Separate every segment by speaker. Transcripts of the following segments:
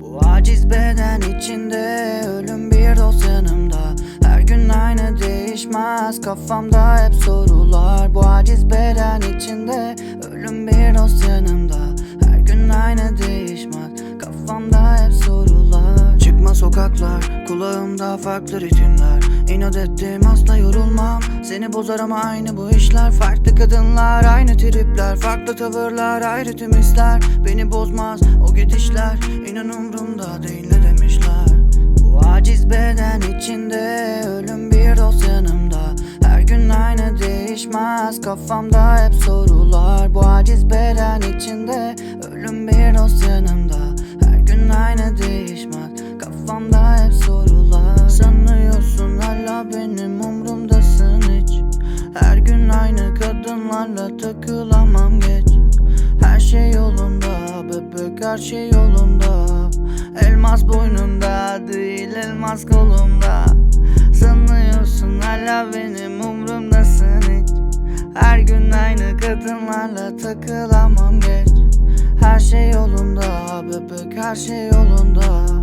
Speaker 1: Bu aciz beden içinde Ölüm bir dost yanımda. Her gün aynı değişmez Kafamda hep sorular. Bu aciz beden içinde Ölüm bir dost yanımda. Her gün aynı değişmez Sokaklar Kulağımda farklı ritimler. İnat ettim asla yorulmam. Seni bozar ama aynı bu işler. Farklı kadınlar aynı tripler. Farklı tavırlar ayrı tüm hisler. Beni bozmaz o gidişler. İnan umrumda değil ne demişler. Bu aciz beden içinde Ölüm bir dost yanımda. Her gün aynı değişmez Kafamda hep sorular. Bu aciz beden içinde Ölüm bir dost yanımda. Her gün aynı değişmez Kafamda hep sorular. Sanıyorsun hala benim umrumdasın hiç. Her gün aynı kadınlarla takılamam geç. Her şey yolunda bebek her şey yolunda. Elmas boynunda değil elmas kolumda. Sanıyorsun hala benim umrumdasın hiç. Her gün aynı kadınlarla takılamam geç. Her şey yolunda bebek her şey yolunda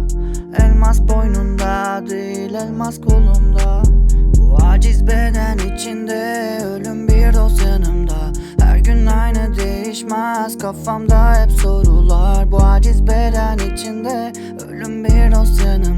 Speaker 1: Elmas boynunda değil elmas kolumda. Bu aciz beden içinde ölüm bir dost yanımda. Her gün aynı değişmez kafamda hep sorular. Bu aciz beden içinde ölüm bir dost yanımda